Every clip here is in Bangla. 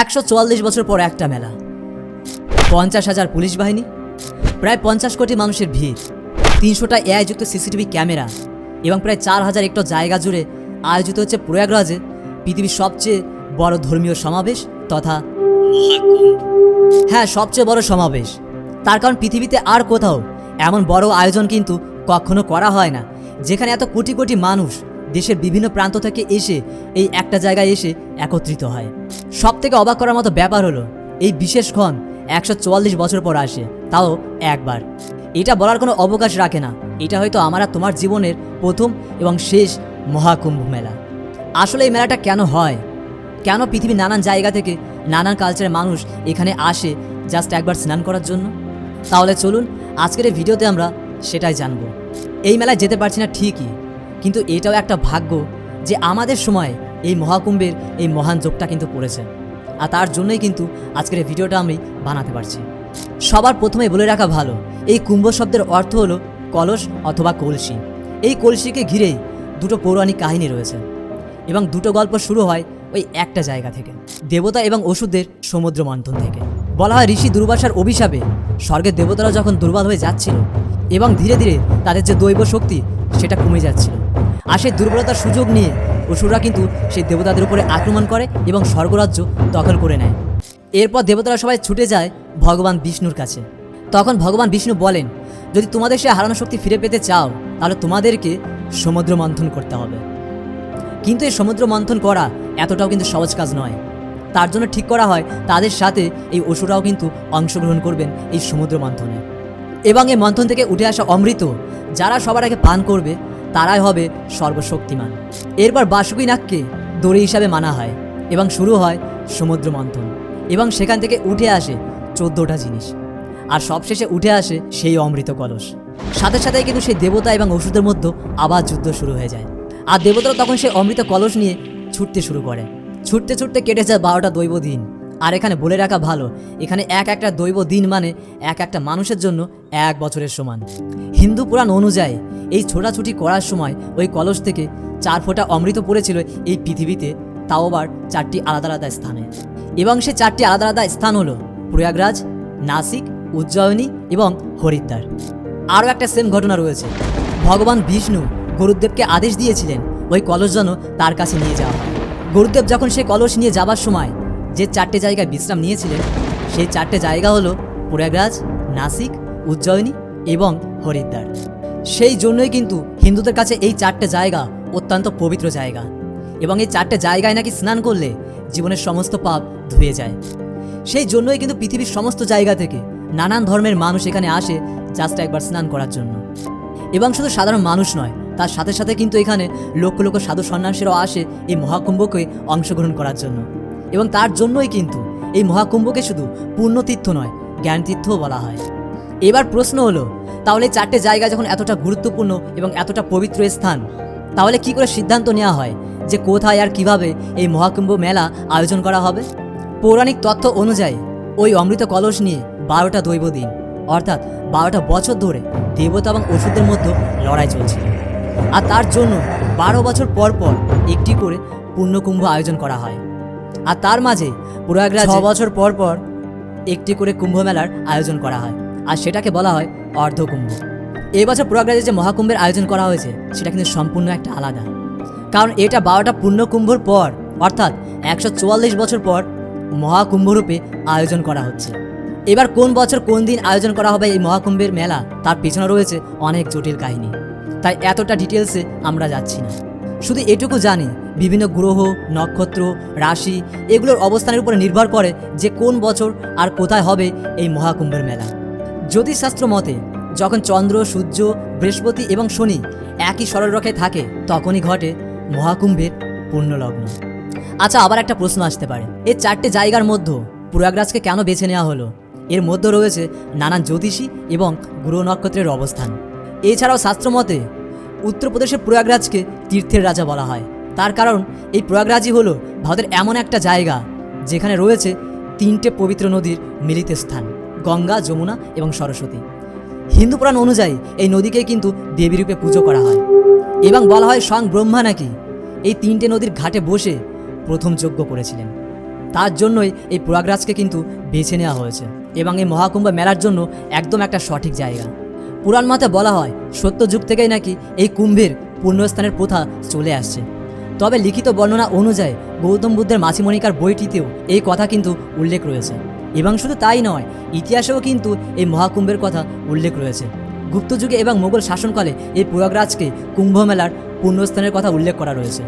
একশো চুয়াল্লিশ বছর পর একটা মেলা। পঞ্চাশ হাজার পুলিশ বাহিনী, প্রায় পঞ্চাশ কোটি মানুষের ভিড়, তিনশোটা এআইযুক্ত সিসিটিভি ক্যামেরা এবং প্রায় চার হাজার একটু জায়গা জুড়ে আয়োজিত হচ্ছে প্রয়াগরাজে পৃথিবীর সবচেয়ে বড় ধর্মীয় সমাবেশ তথা হ্যাঁ সবচেয়ে বড় সমাবেশ। তার কারণ পৃথিবীতে আর কোথাও এমন বড় আয়োজন কিন্তু কখনো করা হয় না, যেখানে এত কোটি কোটি মানুষ দেশের বিভিন্ন প্রান্ত থেকে এসে এই একটা জায়গায় এসে একত্রিত হয়। সব থেকে অবাক করার মতো ব্যাপার হলো, এই বিশেষ ক্ষণ একশো চুয়াল্লিশ বছর পর আসে, তাও একবার। এটা বলার কোনো অবকাশ রাখে না। এটা হয়তো আমার আর তোমার জীবনের প্রথম এবং শেষ মহাকুম্ভ মেলা। আসলে এই মেলাটা কেন হয়? কেন পৃথিবীর নানান জায়গা থেকে নানান কালচারের মানুষ এখানে আসে জাস্ট একবার স্নান করার জন্য? তাহলে চলুন, আজকের এই ভিডিওতে আমরা সেটাই জানব। এই মেলায় যেতে পারছি না ঠিকই। কিন্তু এটাও একটা ভাগ্য যে আমাদের সময় এই মহাকুম্ভের এই মহান যোগটা কিন্তু পড়েছে। আর তার জন্যই কিন্তু আজকের এই ভিডিওটা আমি বানাতে পারছি। সবার প্রথমে বলে রাখা ভালো, এই কুম্ভ শব্দের অর্থ হলো কলস অথবা কলসি। এই কলসিকে ঘিরেই দুটো পৌরাণিক কাহিনী রয়েছে এবং দুটো গল্প শুরু হয় ওই একটা জায়গা থেকে, দেবতা এবং ওষুধের সমুদ্র মন্থন থেকে। বলা হয় ঋষি দুর্বাসার অভিশাপে স্বর্গের দেবতারা যখন দুর্বল হয়ে যাচ্ছিল এবং ধীরে ধীরে তাদের যে দৈব শক্তি সেটা কমে যাচ্ছিল। আর সেই দুর্বলতার সুযোগ নিয়ে। অসুররা কিন্তু সেই দেবতাদের উপরে আক্রমণ করে এবং স্বর্গরাজ্য দখল করে নেয়। এরপর দেবতারা সবাই ছুটে যায় ভগবান বিষ্ণুর কাছে। তখন ভগবান বিষ্ণু বলেন, যদি তোমাদের সে হারানো শক্তি ফিরে পেতে চাও, তাহলে তোমাদেরকে সমুদ্র মন্থন করতে হবে। কিন্তু এই সমুদ্র মন্থন করা এতটাও কিন্তু সহজ কাজ নয়। তার জন্য ঠিক করা হয়, তাদের সাথে এই অসুরাও কিন্তু অংশগ্রহণ করবেন এই সমুদ্র মন্থনে। এবং এই মন্থন থেকে উঠে আসা অমৃত, যারা সবার আগে পান করবে তারাই হবে সর্বশক্তিমান। এরপর বাসুকি নাগকে দড়ি হিসাবে মানা হয় এবং শুরু হয় সমুদ্র মন্থন এবং সেখান থেকে উঠে আসে চোদ্দোটা জিনিস। আর সবশেষে উঠে আসে সেই অমৃত কলস। সাথে সাথে কিন্তু সেই দেবতা এবং ওষুধের মধ্যে আবার যুদ্ধ শুরু হয়ে যায়। আর দেবতারা তখন সেই অমৃত কলস নিয়ে ছুটতে শুরু করে। ছুটতে ছুটতে কেটে যায় বারোটা দৈব দিন আর এখানে বলে রাখা ভালো, এখানে এক একটা দৈব দিন মানে এক একটা মানুষের জন্য এক বছরের সমান। হিন্দু পুরাণ অনুযায়ী এই ছোটাছুটি করার সময় ওই কলস থেকে চার ফোঁটা অমৃত পড়েছিল এই পৃথিবীতে, তাও আবার চারটি আলাদা আলাদা স্থানে। এবং সে চারটি আলাদা আলাদা স্থান হলো প্রয়াগরাজ, নাসিক, উজ্জয়িনী এবং হরিদ্বার। আরও একটা সেম ঘটনা রয়েছে। ভগবান বিষ্ণু গুরুদেবকে আদেশ দিয়েছিলেন ওই কলস যেন তার কাছে নিয়ে যাওয়া গুরুদেব যখন সে কলস নিয়ে যাবার সময় যে চারটে জায়গায় বিশ্রাম নিয়েছিলেন, সেই চারটে জায়গা হলো প্রয়াগরাজ, নাসিক, উজ্জয়িনী এবং হরিদ্বার। সেই জন্যই কিন্তু হিন্দুদের কাছে এই চারটে জায়গা অত্যন্ত পবিত্র জায়গা এবং এই চারটে জায়গায় নাকি স্নান করলে জীবনের সমস্ত পাপ ধুয়ে যায়। সেই জন্যই কিন্তু পৃথিবীর সমস্ত জায়গা থেকে নানান ধর্মের মানুষ এখানে আসে জাস্ট একবার স্নান করার জন্য। এবং শুধু সাধারণ মানুষ নয়, তার সাথে সাথে কিন্তু এখানে লক্ষ লক্ষ সাধু সন্ন্যাসীরাও আসে এই মহাকুম্ভকে অংশগ্রহণ করার জন্য। এবং তার জন্যই কিন্তু এই মহাকুম্ভকে শুধু পুণ্যতীর্থ নয়, জ্ঞানতীর্থও বলা হয়। এবার প্রশ্ন হলো, তাহলে চারটে জায়গা যখন এতটা গুরুত্বপূর্ণ এবং এতটা পবিত্র স্থান, তাহলে কি করে সিদ্ধান্ত নেওয়া হয় যে কোথায় আর কীভাবে এই মহাকুম্ভ মেলা আয়োজন করা হবে? পৌরাণিক তথ্য অনুযায়ী, ওই অমৃত কলস নিয়ে বারোটা দৈব দিন, অর্থাৎ বারোটা বছর ধরে দেবতা এবং ওষুধের মধ্যে লড়াই চলছিল। আর তার জন্য বারো বছর পর পর একটি করে পূর্ণকুম্ভ আয়োজন করা হয়। আর তার মাঝে প্রয়াগরাজ ছ বছর পর পর একটি করে কুম্ভ মেলার আয়োজন করা হয়। আর সেটাকে বলা হয় অর্ধকুম্ভ। এবছর প্রয়াগরাজে যে মহাকুম্ভের আয়োজন করা হয়েছে, সেটা কিন্তু সম্পূর্ণ একটা আলাদা। কারণ এটা বারোটা পূর্ণকুম্ভর পর, অর্থাৎ একশো চুয়াল্লিশ বছর পর মহাকুম্ভরূপে আয়োজন করা হচ্ছে। এবার কোন বছর কোন দিন আয়োজন করা হবে এই মহাকুম্ভের মেলা, তার পিছনে রয়েছে অনেক জটিল কাহিনী। তাই এতটা ডিটেলসে আমরা যাচ্ছি না। শুধু এটুকু জানি, বিভিন্ন গ্রহ, নক্ষত্র, রাশি, এগুলোর অবস্থানের উপরে নির্ভর করে যে কোন বছর আর কোথায় হবে এই মহাকুম্ভের মেলা। জ্যোতিষশাস্ত্র মতে, যখন চন্দ্র, সূর্য, বৃহস্পতি এবং শনি একই সরলরেখায় থাকে, তখনই ঘটে মহাকুম্ভের পূর্ণলগ্ন। আচ্ছা আবার একটা প্রশ্ন আসতে পারে। এই চারটে জায়গার মধ্যে প্রয়াগরাজকে কেন বেছে নেওয়া হলো? এর মধ্যে রয়েছে নানান জ্যোতিষী এবং গ্রহ নক্ষত্রের অবস্থান। এছাড়াও শাস্ত্রমতে উত্তরপ্রদেশের প্রয়াগরাজকে তীর্থের রাজা বলা হয়। তার কারণ, এই প্রয়াগরাজই হলো ভারতের এমন একটা জায়গা যেখানে রয়েছে তিনটে পবিত্র নদীর মিলিত স্থান, গঙ্গা, যমুনা এবং সরস্বতী। হিন্দু পুরাণ অনুযায়ী এই নদীকে কিন্তু দেবী রূপে পুজো করা হয় এবং বলা হয় স্বয়ং ব্রহ্মা নাকি এই তিনটে নদীর ঘাটে বসে প্রথম যজ্ঞ করেছিলেন। তার জন্যই এই প্রয়াগরাজকে কিন্তু বেছে নেওয়া হয়েছে এবং এই মহাকুম্ভ মেলার জন্য একদম একটা সঠিক জায়গা। পুরাণ মতে বলা হয় সত্য যুগ থেকেই নাকি এই কুম্ভের পুণ্যস্থানের প্রথা চলে আসছে। তবে লিখিত বর্ণনা অনুযায়ী গৌতম বুদ্ধের মাছিমণিকার বইটিতেও এই কথা কিন্তু উল্লেখ রয়েছে। এবং শুধু তাই নয়, ইতিহাসেও কিন্তু এই মহাকুম্ভের কথা উল্লেখ রয়েছে। গুপ্তযুগে এবং মোগল শাসনকালে এই প্রয়াগরাজকে কুম্ভ মেলার পুণ্যস্থানের কথা উল্লেখ করা রয়েছে।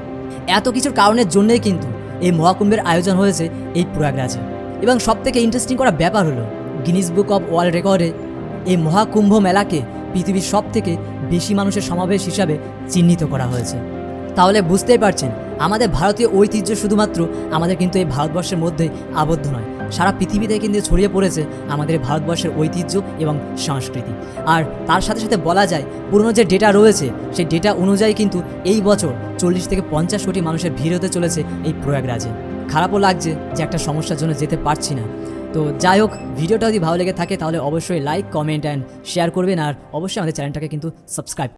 এত কিছুর কারণের জন্যই কিন্তু এই মহাকুম্ভের আয়োজন হয়েছে এই প্রয়াগরাজে। এবং সবথেকে ইন্টারেস্টিং করা ব্যাপার হলো গিনিস বুক অফ ওয়ার্ল্ড রেকর্ডে এই মহাকুম্ভ মেলাকে পৃথিবীর সব থেকে বেশি মানুষের সমাবেশ হিসাবে চিহ্নিত করা হয়েছে। তাহলে বুঝতেই পারছেন, আমাদের ভারতীয় ঐতিহ্য শুধুমাত্র আমাদের কিন্তু এই ভারতবর্ষের মধ্যে আবদ্ধ নয়। সারা পৃথিবীতে কিন্তু ছড়িয়ে পড়েছে আমাদের ভারতবর্ষের ঐতিহ্য এবং সংস্কৃতি। আর তার সাথে সাথে বলা যায়, পুরনো যে ডেটা রয়েছে, সেই ডেটা অনুযায়ী কিন্তু এই বছর চল্লিশ থেকে পঞ্চাশ কোটি মানুষের ভিড় হতে চলেছে এই প্রয়াগরাজে। খারাপও লাগছে যে একটা সমস্যার জন্য যেতে পারছি না। তো যাই হোক, ভিডিওটা যদি ভালো লেগে থাকে, তাহলে অবশ্যই লাইক কমেন্ট অ্যান্ড শেয়ার করবেন। আর অবশ্যই আমাদের চ্যানেলটাকে কিন্তু সাবস্ক্রাইব